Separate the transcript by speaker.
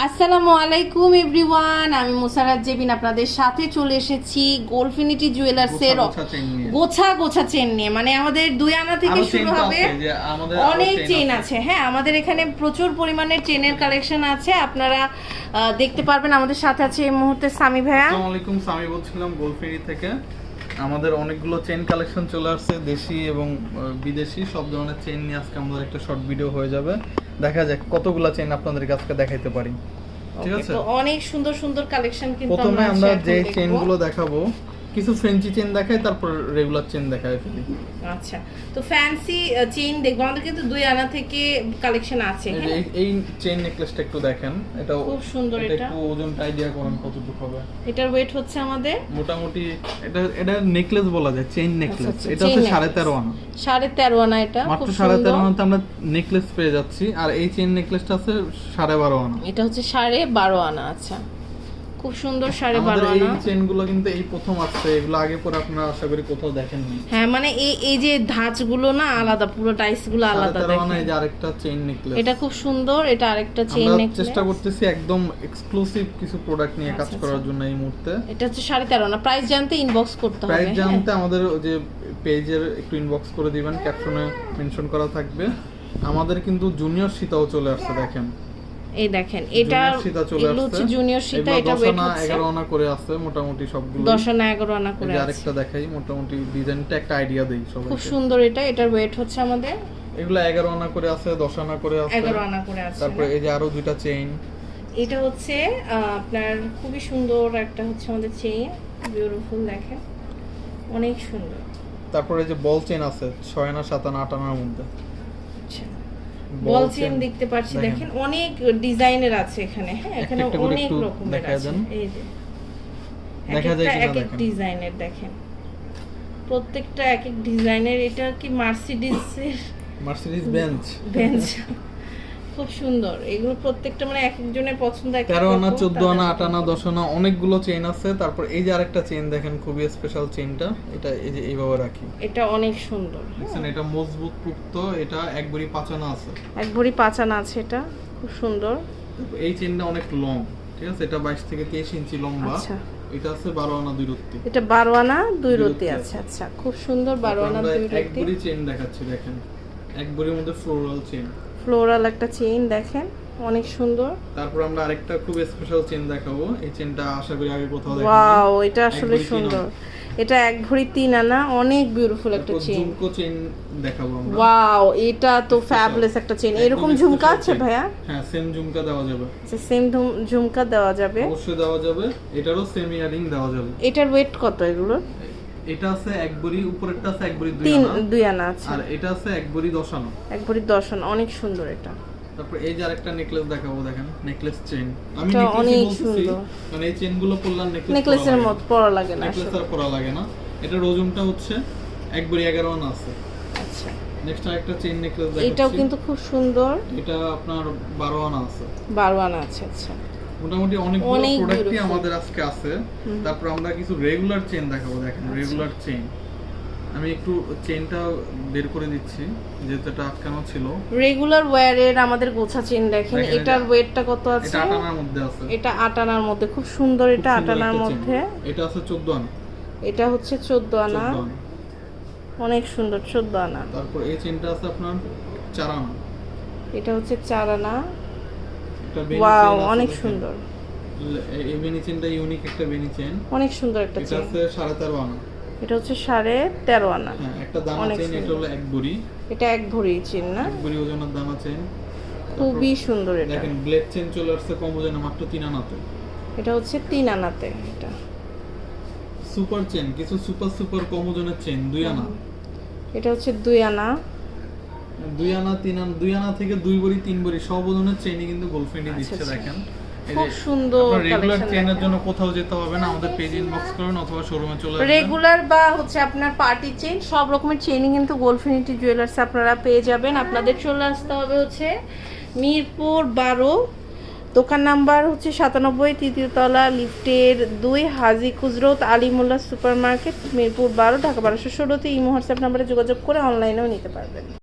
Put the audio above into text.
Speaker 1: আসসালামু আলাইকুম এভরিওয়ান। আমি মুসারাত জেবিন আপনাদের সাথে চলে এসেছি গোলফিনিটি জুয়েলার্সের
Speaker 2: গোছা গোছা
Speaker 1: চেন নিয়ে। মানে আমাদের দুই আনা থেকে শুরু হবে। অনেক চেন
Speaker 2: আছে।
Speaker 1: হ্যাঁ আমাদের এখানে প্রচুর পরিমাণের চেনের কালেকশন আছে। আপনারা দেখতে পারবেন আমাদের সাথে আছে এই মুহূর্তে সামি ভাইয়া।
Speaker 2: আসসালামু আলাইকুম সামি বলছিলাম গোলফেরি থেকে। আমাদের অনেকগুলো চেন কালেকশন চলে আসছে দেশি এবং বিদেশি। সব ধরনের চেন নিয়ে আজকে আমাদের একটা শর্ট ভিডিও হয়ে যাবে। দেখা যাক কতগুলো চেন আপনাদের কাছে দেখাইতে পারি। ঠিক আছে?
Speaker 1: তো অনেক সুন্দর সুন্দর কালেকশন কিন্তু
Speaker 2: প্রথমে
Speaker 1: আমরা
Speaker 2: যে চেনগুলো দেখাবো কিছু ফ্রেঞ্চি চেন দেখাই তারপর রেগুলার চেন দেখাই ফেলি
Speaker 1: আচ্ছা তো ফ্যান্সি চেইন দেখব। আমাদের কিন্তু দুই আনা থেকে কালেকশন আছে
Speaker 2: এই
Speaker 1: হ্যাঁ?
Speaker 2: এই- চেন নেকলেসটা একটু দেখেন এটা
Speaker 1: খুব সুন্দর এটা।
Speaker 2: একটু ওজনটা আইডিয়া করেন কতটুকু হবে।
Speaker 1: এটার ওয়েট হচ্ছে আমাদের?
Speaker 2: মোটামুটি এটা এটা নেকলেস বলা যায় চেইন নেকলেস
Speaker 1: আচ্ছা,
Speaker 2: এটা হচ্ছে
Speaker 1: necklace।
Speaker 2: সাড়ে তেরো আনা।
Speaker 1: সাড়ে তেরো আনা এটা
Speaker 2: মাত্র
Speaker 1: খুব
Speaker 2: সাড়ে তেরো
Speaker 1: সুন্দর।
Speaker 2: আনাতে আমরা নেকলেস পেয়ে যাচ্ছি আর এই চেইন নেকলেসটা আছে সাড়ে বারো আনা।
Speaker 1: এটা হচ্ছে সাড়ে বারো আনা আচ্ছা। খুব সুন্দর সাড়ে বারো
Speaker 2: আমাদের এই
Speaker 1: আনা
Speaker 2: চেনগুলো কিন্তু এই প্রথম আসছে এগুলো আগে পরে আপনারা আশা করি কোথাও দেখেননি।
Speaker 1: হ্যাঁ মানে এই এই যে ধাঁচগুলো না আলাদা পুরো
Speaker 2: টাইসগুলো
Speaker 1: আলাদা
Speaker 2: তেরো আনা এই যে আরেকটা চেইন নেকলেস
Speaker 1: এটা খুব সুন্দর এটা আরেকটা চেইন
Speaker 2: আমরা
Speaker 1: নেকলেস
Speaker 2: চেষ্টা করতেছি একদম এক্সক্লুসিভ কিছু প্রোডাক্ট নিয়ে কাজ
Speaker 1: আচ্ছা,
Speaker 2: করার
Speaker 1: আচ্ছা।
Speaker 2: জন্য এই মুহূর্তে।
Speaker 1: এটা হচ্ছে সাড়ে তেরো আনা প্রাইস জানতে ইনবক্স করতে হবে
Speaker 2: প্রাইস
Speaker 1: হ্যাঁ?
Speaker 2: জানতে আমাদের ওই যে পেজের একটু ইনবক্স করে দিবেন ক্যাপশনে মেনশন করা থাকবে। আমাদের কিন্তু জুনিয়র সীতাও চলে আসছে দেখেন।
Speaker 1: এই দেখেন এটা হচ্ছে জুনিয়র সীতা এটা ওয়েট হচ্ছে।
Speaker 2: এগারো আনা করে আছে মোটামুটি সবগুলো
Speaker 1: দশ আনা এগারো আনা করে আছে।
Speaker 2: আরেকটা দেখাই মোটামুটি ডিজাইনটা একটা আইডিয়া দেই
Speaker 1: খুব সুন্দর এটা এটার ওয়েট হচ্ছে আমাদের।
Speaker 2: এগুলো এগারো আনা করে আছে দশ আনা করে আছে।
Speaker 1: এগারো আনা করে আছে
Speaker 2: তারপরে এই যে আরও দুইটা চেইন
Speaker 1: এটা হচ্ছে আপনার খুবই সুন্দর একটা হচ্ছে আমাদের চেইন বিউটিফুল দেখেন। অনেক সুন্দর।
Speaker 2: তারপরে যে বল চেইন আছে ছয় আনা সাত আনা আট আনার মধ্যে।
Speaker 1: আচ্ছা।
Speaker 2: বল
Speaker 1: চেন দেখতে পাচ্ছি
Speaker 2: দেখেন।
Speaker 1: অনেক ডিজাইনের আছে এখানে হ্যাঁ এখানে অনেক রকমের আছে। এই যে।
Speaker 2: দেখা যায়
Speaker 1: এক এক ডিজাইনের দেখেন। প্রত্যেকটা এক এক ডিজাইনের এটা কি মার্সিডিজ
Speaker 2: মার্সিডিজ বেঞ্চ
Speaker 1: বেঞ্চ খুব সুন্দর। এগুলো প্রত্যেকটা মানে এক একজনের পছন্দ এক এক
Speaker 2: তেরো আনা চোদ্দ আনা আট আনা দশ আনা অনেকগুলো চেইন আছে। তারপর এই যে আরেকটা চেইন দেখেন খুবই স্পেশাল চেইনটা এটা এই যে এইভাবে রাখি।
Speaker 1: এটা অনেক সুন্দর।
Speaker 2: দেখছেন এটা মজবুত পুক্ত এটা এক বড়ি পাঁচ আনা আছে।
Speaker 1: এক ভরি পাঁচ আনা আছে এটা খুব সুন্দর।
Speaker 2: এই চেইনটা অনেক লং ঠিক আছে? এটা বাইশ থেকে তেইশ ইঞ্চি লম্বা।
Speaker 1: আচ্ছা।
Speaker 2: এটা আছে বারো আনা দুই রত্তি।
Speaker 1: এটা বারো আনা দুই
Speaker 2: দুই
Speaker 1: রতি
Speaker 2: রতি
Speaker 1: আছে। আচ্ছা খুব সুন্দর বারো আনা
Speaker 2: আমরা
Speaker 1: দুই
Speaker 2: এক
Speaker 1: রতি
Speaker 2: বড়ি চেইন দেখাচ্ছি দেখেন। এক বড়ির মধ্যে ফ্লোরাল চেইন
Speaker 1: ফ্লোরাল একটা চেইন দেখেন অনেক সুন্দর।
Speaker 2: তারপর আমরা আরেকটা খুব স্পেশাল চেইন দেখাবো। এই চেইনটা আশা করি আগে কোথাও দেখেননি
Speaker 1: ওয়াও এটা আসলে সুন্দর। এটা এক ভরি তিন আনা অনেক বিউটিফুল একটা চেইন
Speaker 2: ঝুমকো চেইন দেখাবো আমরা।
Speaker 1: ওয়াও এটা তো ফ্যাবলেস একটা চেইন এরকম ঝুমকা আছে ভাইয়া?
Speaker 2: হ্যাঁ সেম ঝুমকা দেওয়া যাবে।
Speaker 1: আচ্ছা সেম ঝুমকা দেওয়া যাবে।
Speaker 2: অবশ্যই দেওয়া যাবে। এটারও সেম ইয়ারিং দেওয়া যাবে।
Speaker 1: এটার ওয়েট কত এগুলো
Speaker 2: এটা আছে এক বড়ি উপরেরটা আছে এক বড়ি দুই আনা।
Speaker 1: দুই আনা আছে।
Speaker 2: আর এটা আছে এক বড়ি দশ আনা।
Speaker 1: এক ভরি দশ আনা অনেক সুন্দর এটা।
Speaker 2: তারপর এই যে আরেকটা নেকলেস দেখাবো দেখেন নেকলেস চেইন আমি
Speaker 1: এটা অনেক সুন্দর।
Speaker 2: মানে এই চেইনগুলো পরলাম নেকলেস
Speaker 1: নেকলেসের মত পরা লাগে না
Speaker 2: নেকলেস আর পরা লাগে না। এটার ওজনটা হচ্ছে এক বড়ি এগারো আনা আছে।
Speaker 1: আচ্ছা।
Speaker 2: নেক্সট আরেকটা চেইন নেকলেস
Speaker 1: এটাও
Speaker 2: দেখাচ্ছি
Speaker 1: কিন্তু খুব সুন্দর।
Speaker 2: এটা আপনার বারো আনা আছে।
Speaker 1: বারো আনা আছে আচ্ছা।
Speaker 2: মোটামুটি
Speaker 1: অনেক
Speaker 2: প্রোডাক্টই আমাদের আজকে আছে। তারপর আমরা কিছু রেগুলার চেইন দেখাবো দেখেন
Speaker 1: আচ্ছা।
Speaker 2: রেগুলার চেইন আমি একটু চেইনটা বের করে দিচ্ছি যেহেতু এটা আটকানো ছিল।
Speaker 1: রেগুলার ওয়্যারের আমাদের গোছা চেন দেখেন। এটার ওয়েটটা কত আছে
Speaker 2: এটা আট আনার মধ্যে আছে।
Speaker 1: এটা আট আনার মধ্যে। খুব সুন্দর এটা আট
Speaker 2: সুন্দর
Speaker 1: আনার মধ্যে।
Speaker 2: এটা আছে চোদ্দ আনা।
Speaker 1: এটা হচ্ছে চোদ্দ আনা।
Speaker 2: 14 আনা।
Speaker 1: অনেক সুন্দর চোদ্দ আনা।
Speaker 2: তারপর এই চেইনটা আছে আপনার চার আনা।
Speaker 1: এটা হচ্ছে চার আনা।
Speaker 2: এটা বেনি
Speaker 1: ওয়াও অনেক সুন্দর।
Speaker 2: এই- বেনি চেইনটা ইউনিক একটা বেনি চেইন
Speaker 1: অনেক সুন্দর একটা
Speaker 2: এটা
Speaker 1: চেন
Speaker 2: আছে সাড়ে তেরো আনা।
Speaker 1: এটা হচ্ছে সাড়ে তেরো আনা।
Speaker 2: হ্যাঁ একটা
Speaker 1: অনেক
Speaker 2: চেইন এটা হলো এক বড়ি
Speaker 1: এটা এক ভরি চেন না?
Speaker 2: এক বড়ি ওজনের দানা চেইন
Speaker 1: খুবই সুন্দর এটা।
Speaker 2: দেখেন ব্লেড চেইন চলে আসছে কম ওজনে মাত্র তিন আনাতে।
Speaker 1: এটা হচ্ছে তিন আনাতে এটা।
Speaker 2: সুপার চেন কিছু সুপার সুপার কম ওজনের চেন দুই আনা।
Speaker 1: এটা হচ্ছে দুই আনা।
Speaker 2: দুই আনা তিন আনা দুই আনা থেকে দুই বড়ি তিন বড়ি সব ওজনের চেনই কিন্তু গোলফ্রেন্ডই
Speaker 1: আচ্ছা,
Speaker 2: দিচ্ছে
Speaker 1: আচ্ছা।
Speaker 2: দেখেন।
Speaker 1: খুব সুন্দর
Speaker 2: রেগুলার চেনের জন্য কোথাও যেতে হবে না আমাদের পেজ ইনবক্স করুন অথবা শোরুমে চলে আসবেন।
Speaker 1: রেগুলার বা হচ্ছে আপনার পার্টি চেইন সব রকমের চেইনই কিন্তু গোলফিনিটি জুয়েলার্স আপনারা পেয়ে যাবেন। আপনাদের চলে আসতে হবে হচ্ছে মিরপুর বারো দোকান নাম্বার হচ্ছে সাতানব্বই তৃতীয় তলা লিফটের দুই হাজি খুজরত আলিমুল্লাহ সুপার মার্কেট মিরপুর বারো ঢাকা বারোশো ষোলোতে এই হোয়াটসঅ্যাপ নাম্বারে যোগাযোগ করে অনলাইনেও নিতে পারবেন।